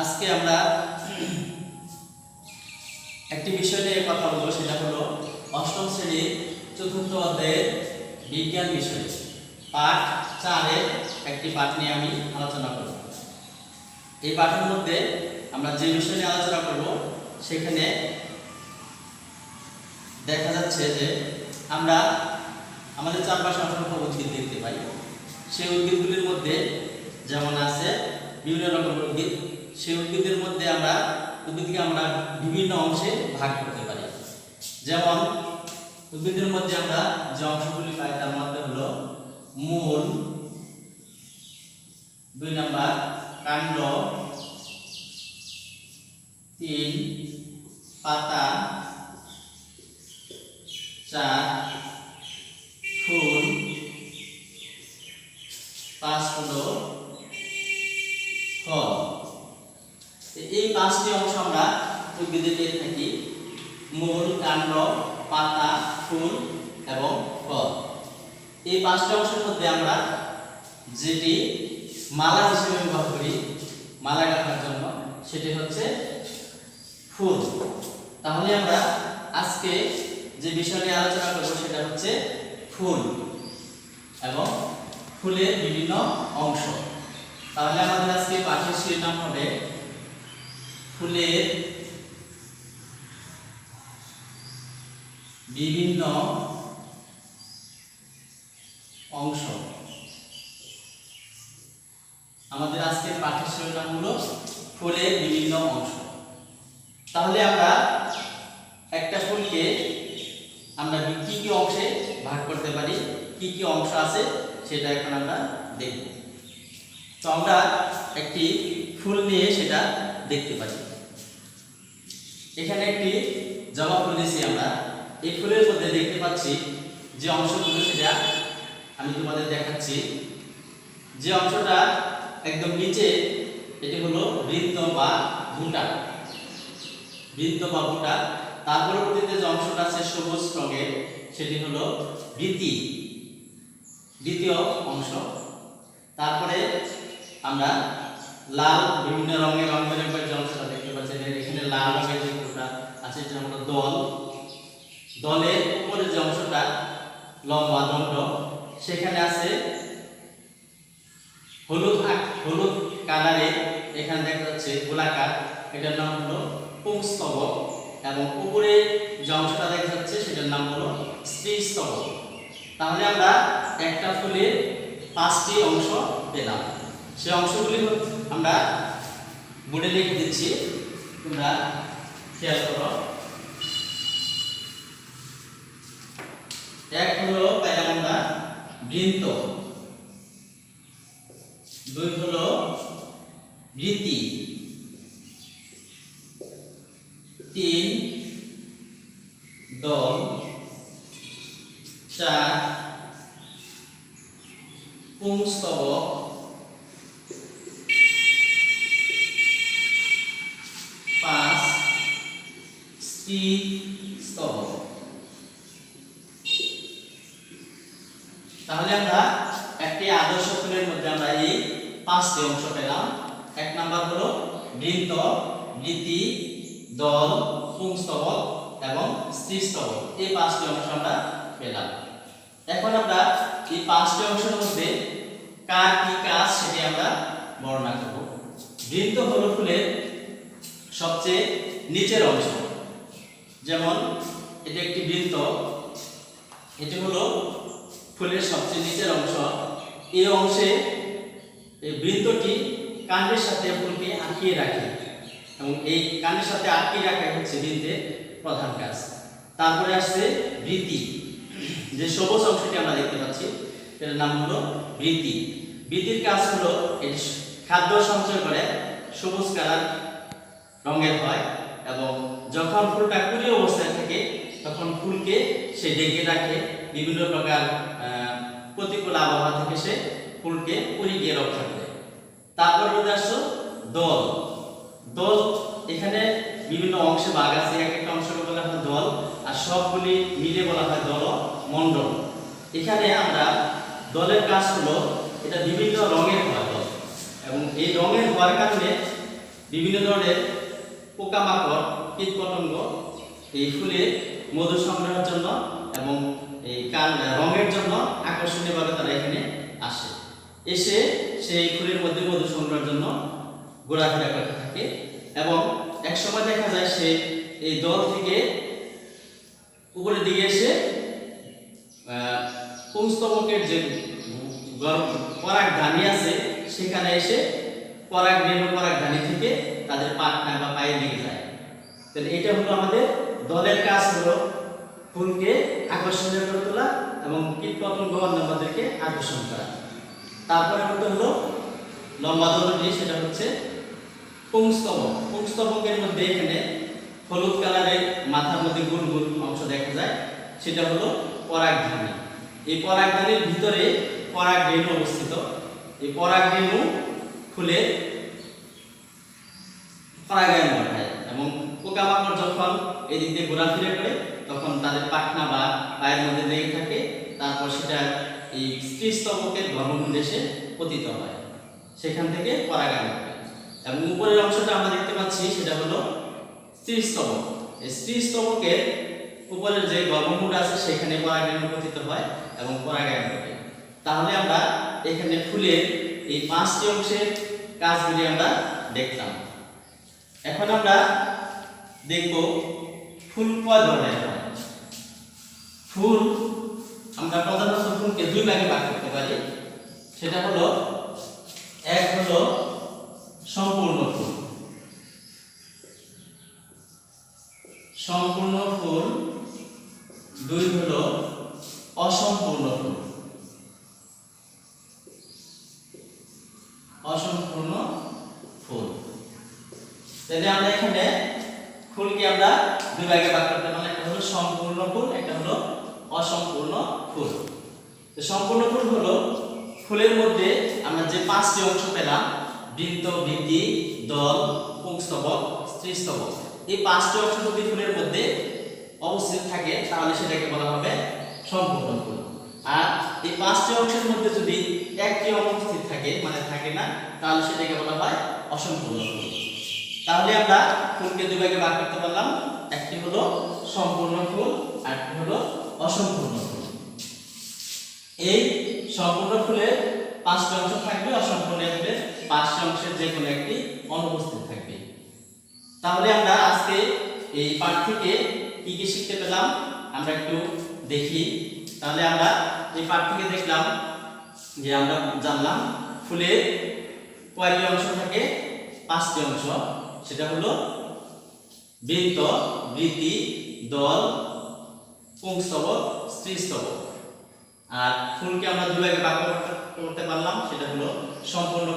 আজকে আমরা একটি বিষয় নিয়ে কথা বলব, সেটা হলো অষ্টম শ্রেণির চতুর্থ অধ্যায়ের বিজ্ঞান বিষয়। পাঠ চারের একটি পাঠ নিয়ে আমি আলোচনা করব। এই পাঠের মধ্যে আমরা যে বিষয় নিয়ে আলোচনা করব, সেখানে দেখা যাচ্ছে যে আমরা আমাদের চারপাশে অসংখ্য উদ্ভিদ দেখতে পাই। সেই উদ্ভিদগুলির মধ্যে যেমন আছে বিভিন্ন রকম উদ্ভিদ সেই উদ্ভিদের মধ্যে আমরা উদ্ভিদকে আমরা বিভিন্ন অংশে ভাগ করতে পারি। যেমন, উদ্ভিদের মধ্যে আমরা যে অংশগুলি পাই তার মধ্যে হলো মূল, দুই নাম্বার কাণ্ড, তিন পাতা, চার ফুল পাঁচ হলো ফল তো এই পাঁচটি অংশ আমরা উদ্ভিদে পেয়ে থাকি। মূল, কাণ্ড, পাতা, ফুল এবং ফল। এই পাঁচটি অংশের মধ্যে আমরা যেটি মালা হিসেবে ব্যবহার করি, মালা গাঁথার জন্য, সেটি হচ্ছে ফুল। তাহলে আমরা আজকে যে বিষয় নিয়ে আলোচনা করব সেটা হচ্ছে ফুল এবং ফুলের বিভিন্ন অংশ। তাহলে আমাদের আজকে পাঠের শিরোনাম হবে ফুলের বিভিন্ন অংশ। আমাদের আজকের পাঠের শিরোনাম হলো ফুলের বিভিন্ন অংশ। তাহলে আমরা একটা ফুলকে আমরা কি কি অংশে ভাগ করতে পারি? কি কি অংশ আছে সেটা এখন আমরা দেখব। তো আমরা একটি ফুল নিয়ে সেটা দেখতে পারি। এখানে একটি জবা ফুল নিয়েছি আমরা। এই ফুলের মধ্যে দেখতে পাচ্ছি যে অংশগুলো সেটা আমি তোমাদের দেখাচ্ছি। যে অংশটা একদম নিচে, এটি হলো বৃত্ত বা ভুটা। বৃত্ত বা ভুটা। তার পরবর্তীতে যে অংশটা আছে সবুজ রঙের, সেটি হলো বৃতি দ্বিতীয় অংশ। তারপরে আমরা লাল, বিভিন্ন রঙের রং বেরঙের যে অংশটা দেখতে পাচ্ছি, এখানে লাল রঙের সেটা হলো দল, দলের উপরে যে অংশটা লম্বা, দণ্ড, সেখানে আছে হলুদ হলুদ কালারে এখানে দেখা যাচ্ছে গোলাকার। এটার নাম হলো পুংস্তবক এবং উপরে যে অংশটা দেখা যাচ্ছে সেটার নাম হলো স্ত্রীস্তবক। তাহলে আমরা একটা ফুলের পাঁচটি অংশ পেলাম। সেই অংশগুলি আমরা বোর্ডে লিখে দিচ্ছি। তোমরা খেয়াল করো। এক হলো পেলাম আমরা বৃন্ত দুই হলো বৃত্তি। তিন দল। চার পুংস্তবক। পাঁচ স্ত্রী তাহলে আমরা একটি আদর্শ ফুলের মধ্যে আমরা এই পাঁচটি অংশ পেলাম। এক নাম্বার হলো বৃত্তি দল, পুংস্তবক এবং স্ত্রীস্তবক। এই পাঁচটি অংশ আমরা পেলাম। এখন আমরা এই পাঁচটি অংশের মধ্যে কার কি কাজ সেটি আমরা বর্ণনা করব। বৃন্ত হলো ফুলের সবচেয়ে নিচের অংশ। যেমন এটা একটি বৃন্ত এটি হলো ফুলের সবচেয়ে নিচের অংশ। এই অংশে এই বৃন্তটি কাণ্ডের সাথে ফুলকে আটকিয়ে রাখে এবং এই কাণ্ডের সাথে আটকিয়ে রাখা হচ্ছে বৃন্তের প্রধান কাজ। তারপরে আসছে বৃত্তি। যে সবুজ অংশটি আমরা দেখতে পাচ্ছি, এটার নাম হলো বৃত্তি। বৃত্তির কাজ হলো এটি খাদ্য সঞ্চয় করে, সবুজ কালার রঙের হয় এবং যখন ফুলটা কুড়ি অবস্থায় তখন ফুলকে সে ডেকে রাখে, বিভিন্ন প্রকার প্রতিকূল আবহাওয়া থেকে সে ফুলকে কুড়ি গিয়ে রক্ষা করে। তারপর রয়েছে আসছো দল। দল এখানে বিভিন্ন অংশে ভাগ আছে, এক একটা অংশকে বলা হয় দল, আর সবগুলি মিলে বলা হয় দল মণ্ডল এখানে আমরা দলের কাজ হলো এটা বিভিন্ন রঙের হয় দল। এবং এই রঙের হওয়ার কারণে বিভিন্ন ধরনের পোকামাকড়, কীটপতঙ্গ এই ফুলে মধু সংগ্রহের জন্য এবং এই রঙের জন্য আকর্ষণীয়ভাবে তারা এখানে আসে। এসে সেই ফুলের মধ্যে মধু সংগ্রহের জন্য ঘোরাফেরা করতে থাকে এবং একসময় দেখা যায় সে এই দল থেকে উপরের দিকে এসে পুংস্তবকের যে পরাগ ধানি আছে, সেখানে এসে পরাগ রেণু পরাগ ধানি থেকে তাদের পাটনা বা পায়ে লেগে যায়। তাহলে এটা হলো আমাদের দলের কাজ হলো ফুলকে আকর্ষণীয় করে তোলা এবং কীট পতঙ্গ অন্যদেরকে আকর্ষণ করা। তারপরে মধ্যে হলো লম্বা দলটি সেটা হচ্ছে পুংস্তবক। পুংস্তবকের মধ্যে এখানে হলুদ কালারের মাথার মধ্যে গুল গুল অংশ দেখা যায়, সেটা হলো পরাগধানী। এই পরাগধানীর ভিতরে পরাগ রেণু অবস্থিত। এই পরাগ রেণু ফুলের পরাগায়ন পোকামাকড় যখন এদিক দিয়ে ঘোরাফেরা করে, তখন তাদের পাখনা বা পায়ের মধ্যে লেগে থাকে। তারপর সেটা এই স্ত্রী স্তবকের গর্ভমুণ্ডে এসে পতিত হয়। সেখান থেকে পরাগায়ন এবং উপরের অংশটা আমরা দেখতে পাচ্ছি, সেটা হলো স্ত্রী স্তবক এই স্ত্রী স্তবকের উপরের যে গর্ভমুণ্ড আছে, সেখানে পরাগায়ন পতিত হয় এবং পরাগায়ন ঘটে। তাহলে আমরা এখানে ফুলের এই পাঁচটি অংশের কাজগুলি আমরা দেখলাম। এখন আমরা দেখব ফুল কয় ধরনের ফুল, আমরা প্রধানত ফুলকে দুই ভাগে ভাগ করতে পারি। সেটা হলো, এক হলো সম্পূর্ণ ফুল। সম্পূর্ণ ফুল, দুই হলো অসম্পূর্ণ ফুল। অসম্পূর্ণ ফুল। তাহলে আমরা এখানে ফুলকে আমরা দুই ভাগে ভাগ করতে পারি একটা হলো সম্পূর্ণ ফুল, একটা হলো অসম্পূর্ণ ফুল। তো সম্পূর্ণ ফুল হলো ফুলের মধ্যে আমরা যে পাঁচটি অংশ পেলাম বৃন্ত বৃদ্ধি দল পুংস্তবক স্ত্রীস্তবক এই পাঁচটি অংশ যদি ফুলের মধ্যে অবস্থিত থাকে, তাহলে সেটাকে বলা হবে সম্পূর্ণ ফুল। আর এই পাঁচটি অংশের মধ্যে যদি একটি অনুপস্থিত থাকে মানে থাকে না, তাহলে সেটাকে বলা হয় অসম্পূর্ণ ফুল। তাহলে আমরা ফুলকে দুই ভাগে ভাগ করতে পারলাম। একটি হলো সম্পূর্ণ ফুল আর একটি হলো অসম্পূর্ণ ফুল। এই সম্পূর্ণ ফুলের পাঁচটি অংশ থাকবে, অসম্পূর্ণ ফুলের পাঁচটি অংশের যে কোনো একটি অনুপস্থিত থাকবে। তাহলে আমরা আজকে এই পাঠ থেকে কি কি শিখতে পেলাম, আমরা একটু দেখি। তাহলে আমরা এই পাঠ থেকে দেখলাম যে আমরা জানলাম ফুলের কয়টি অংশ থাকে, পাঁচটি অংশ। সেটা হলো বৃত্ত, বৃত্তি, দল, পুংস্তবক, স্ত্রীস্তবক। আর ফুলকে আমরা দুভাগে বাক্য করতে- পারলাম, সেটা হলো সম্পূর্ণ